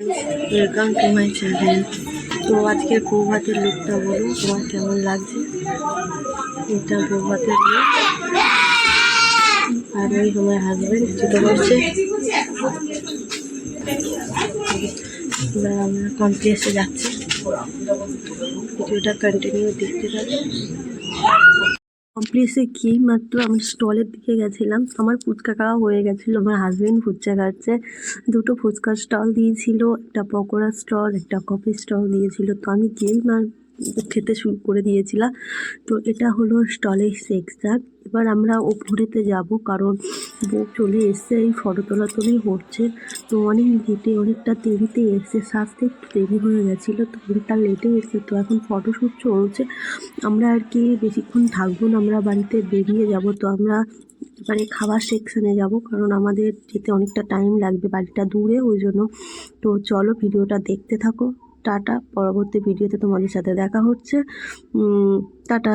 Welcome to my channel তো আজকের বৌভাতের লুকটা বলো, তোমার কেমন লাগছে? এটা বৌভাতের লুক আর ওই আমার হাজব্যান্ড জুতো করছে? এবার আমরা কমপ্লেক্সে যাচ্ছি। ভিডিওটা কন্টিনিউ দেখতে থাকো। কমপ্লেক্সে গিয়েই মাত্র আমি স্টলের দিকে গেছিলাম। আমার ফুচকা খাওয়া হয়ে গেছিল, আমার হাজব্যান্ড ফুচকা খাচ্ছে। দুটো ফুচকার স্টল দিয়েছিল, একটা পকোড়া স্টল একটা কফি স্টল দিয়েছিল। তো আমি গিয়েই মার খেতে শুরু করে দিয়েছিলাম। তো এটা হলো স্টলের সেক্সার এবার আমরা ওপরেতে যাব কারণ বউ চলে এসছে, এই ফটো তোলাতুলি হচ্ছে। তো অনেক লেটে অনেকটা দেরিতে এসছে, সাজতে একটু দেরি হয়ে গেছিল, তো অনেকটা লেটে এসছে। তো এখন ফটোশ্যুট চলছে। আমরা আর কি বেশিক্ষণ থাকব না, আমরা বাড়িতে বেরিয়ে যাব। তো আমরা এবারে খাবার সেকশানে যাব, কারণ আমাদের যেতে অনেকটা টাইম লাগবে, বাড়িটা দূরে, ওই জন্য। তো চলো ভিডিওটা দেখতে থাকো। টাটা, পরবর্তী ভিডিওতে তোমাদের সাথে দেখা হচ্ছে। টাটা।